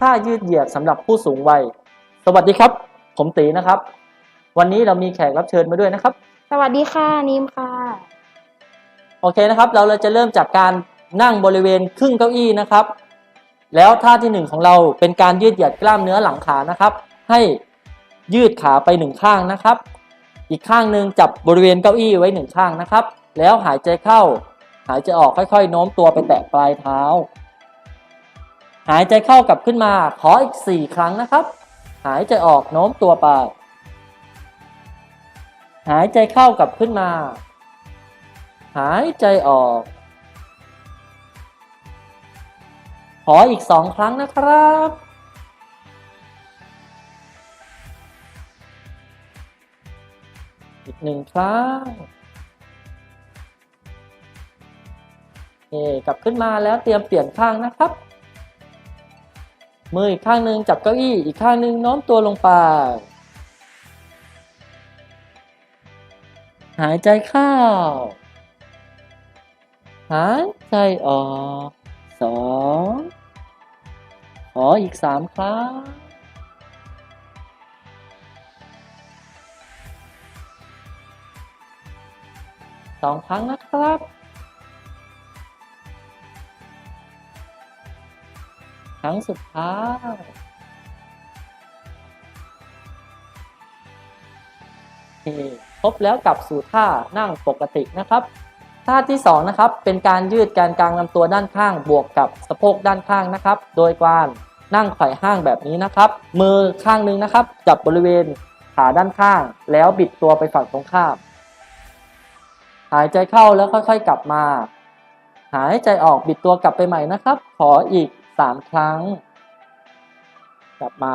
ท่ายืดเหยียดสำหรับผู้สูงวัย สวัสดีครับ ผมตีนะครับ วันนี้เรามีแขกรับเชิญมาด้วยนะครับ สวัสดีค่ะนิมค่ะ โอเคนะครับ เราเราจะเริ่มจากการนั่งบริเวณครึ่งเก้าอี้นะครับ แล้วท่าที่หนึ่งของเราเป็นการยืดเหยียดกล้ามเนื้อหลังขานะครับ ให้ยืดขาไปหนึ่งข้างนะครับ อีกข้างหนึ่งจับบริเวณเก้าอี้ไว้หนึ่งข้างนะครับ แล้วหายใจเข้า หายใจออกค่อยๆโน้มตัวไปแตะปลายเท้า หายใจเข้ากลับขึ้นมา ขออีกสี่ครั้งนะครับ หายใจออกโน้มตัวไป หายใจเข้ากลับขึ้นมา หายใจออก ขออีกสองครั้งนะครับอีกหนึ่งครั้งโอกลับขึ้นมาแล้วเตรียมเปลี่ยนข้างนะครับ มืออีกข้างหนึ่งจับเก้าอี้อีกข้างหนึ่งโน้มตัวลงไป หายใจเข้า หายใจออกสองขออีกสามครั้งสองครั้งนะครับ รั้งสุดท้ายโอเครบแล้วกลับสู่ท่านั่งปกตินะครับ ท่าที่สองนะครับเป็นการยืดแกนกลางลำตัวด้านข้าง บวกกับสะโพกด้านข้างนะครับ โดยการนั่งไขว่ห้างแบบนี้นะครับ มือข้างหนึงนะครับ จับบริเวณขาด้านข้าง แล้วบิดตัวไปฝั่งตรงข้าม หายใจเข้าแล้วค่อยๆกลับมา หายใจออกบิดตัวกลับไปใหม่นะครับ ขออีก สามครั้ง กลับมา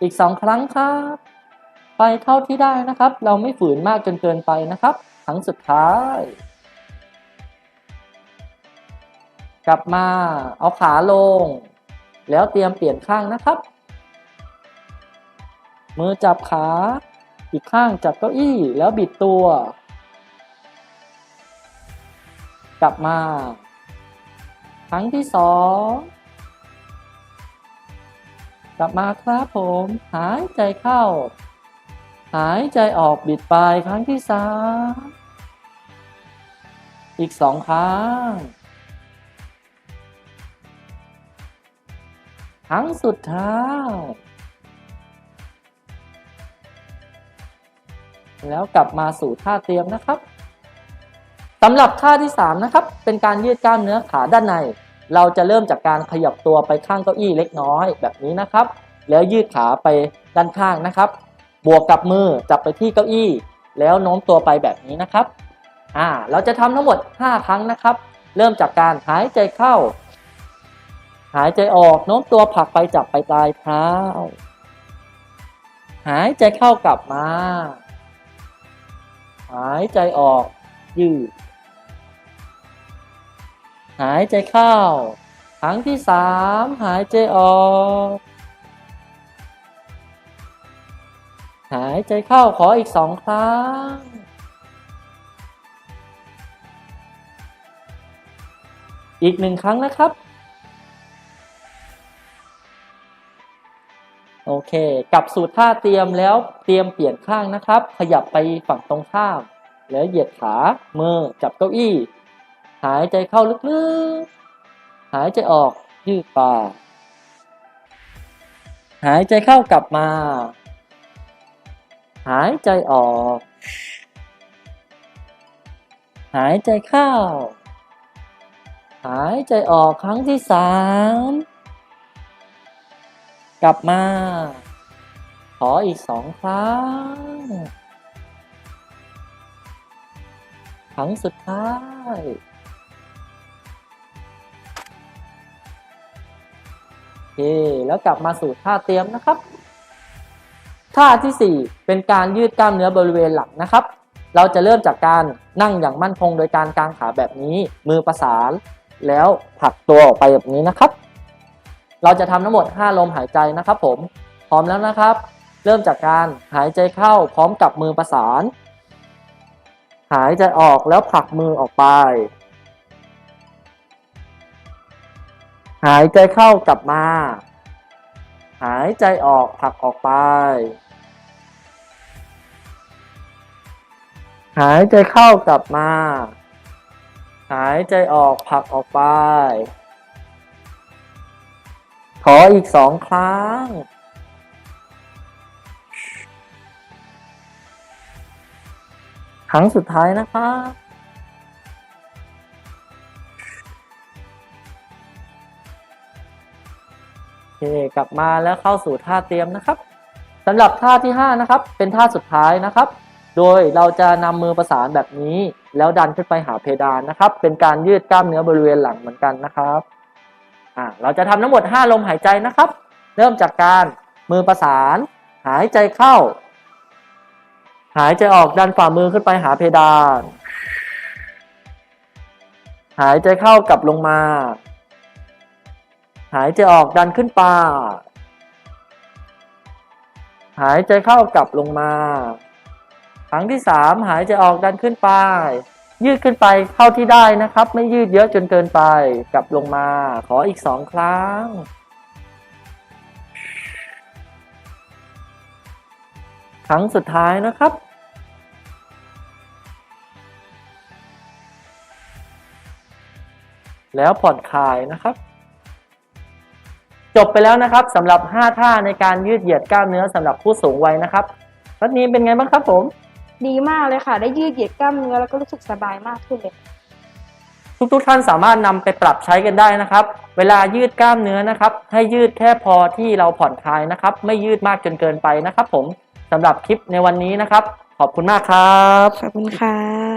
อีกสองครั้งครับ ไปเท่าที่ได้นะครับ เราไม่ฝืนมากจนเกินไปนะครับ ครั้งสุดท้าย กลับมา เอาขาลง แล้วเตรียมเปลี่ยนข้างนะครับ มือจับขา อีกข้างจับเก้าอี้แล้วบิดตัวกลับมา ครั้งที่สอง กลับมาครับผม หายใจเข้า หายใจออกบิดไปครั้งที่สามอีกสองครั้ง ครั้งสุดท้าย แล้วกลับมาสู่ท่าเตรียมนะครับสำหรับท่าที่ 3 นะครับ เป็นการยืดกล้ามเนื้อขาด้านใน เราจะเริ่มจากการขยับตัวไปข้างเก้าอี้เล็กน้อยแบบนี้นะครับ แล้วยืดขาไปด้านข้างนะครับ บวกกับมือจับไปที่เก้าอี้ แล้วโน้มตัวไปแบบนี้นะครับอ่าเราจะทำทั้งหมด 5 ครั้งนะครับ เริ่มจากการหายใจเข้า หายใจออกโน้มตัวผลักไปจับไปปลายเท้า หายใจเข้ากลับมา หายใจออกยืด หายใจเข้า ครั้งที่สามหายใจออก หายใจเข้าขออีกสองครั้ง อีกหนึ่งครั้งนะครับ โอเค กลับสู่ท่าเตรียมแล้วเตรียมเปลี่ยนข้างนะครับ ขยับไปฝั่งตรงข้าม แล้วเหยียดขา มือจับเก้าอี้ หายใจเข้าลึกๆ หายใจออกยืดปากหายใจเข้ากลับมา หายใจออก หายใจเข้า หายใจออกครั้งที่สามกลับมา ขออีกสองครั้ง ครั้งสุดท้าย เค แล้วกลับมาสู่ท่าเตรียมนะครับ ท่าที่ 4 เป็นการยืดกล้ามเนื้อบริเวณหลังนะครับ เราจะเริ่มจากการนั่งอย่างมั่นคงโดยการกางขาแบบนี้ มือประสาน แล้วผลักตัวออกไปแบบนี้นะครับ เราจะทำทั้งหมด 5 ลมหายใจนะครับผม พร้อมแล้วนะครับ เริ่มจากการหายใจเข้าพร้อมกับมือประสาน หายใจออกแล้วผลักมือออกไป หายใจเข้ากลับมา หายใจออกผลักออกไป หายใจเข้ากลับมา หายใจออกผลักออกไป ขออีกสองครั้ง ครั้งสุดท้ายนะครั เคกลับมาแล้วเข้าสู่ท่าเตรียมนะครับสำหรับท่าที่ 5 นะครับ เป็นท่าสุดท้ายนะครับ โดยเราจะนำมือประสานแบบนี้ แล้วดันขึ้นไปหาเพดานนะครับ เป็นการยืดกล้ามเนื้อบริเวณหลังเหมือนกันนะครับอ่าเราจะทำทั้งหมด 5 ลมหายใจนะครับ เริ่มจากการมือประสาน หายใจเข้า หายใจออกดันฝ่ามือขึ้นไปหาเพดาน หายใจเข้ากลับลงมา หายใจออกดันขึ้นไปหายใจเข้ากลับลงมาครั้งที่สามหายใจออกดันขึ้นไป ยืดขึ้นไปเข้าที่ได้นะครับ ไม่ยืดเยอะจนเกินไป กลับลงมา ขออีกสองครั้ง ครั้งสุดท้ายนะครับแล้วผ่อนคลายนะครับ จบไปแล้วนะครับสำหรับ 5 ท่าในการยืดเหยียดกล้ามเนื้อสำหรับผู้สูงวัยนะครับรัดนี้เป็นไงบ้างครับผม ดีมากเลยค่ะ ได้ยืดเหยียดกล้ามเนื้อแล้วก็รู้สึกสบายมากขึ้นเลยทุกๆท่านสามารถนำไปปรับใช้กันได้นะครับ เวลายืดกล้ามเนื้อนะครับ ให้ยืดแค่พอที่เราผ่อนคลายนะครับ ไม่ยืดมากจนเกินไปนะครับ ผมสำหรับคลิปในวันนี้นะครับ ขอบคุณมากครับ ขอบคุณค่ะ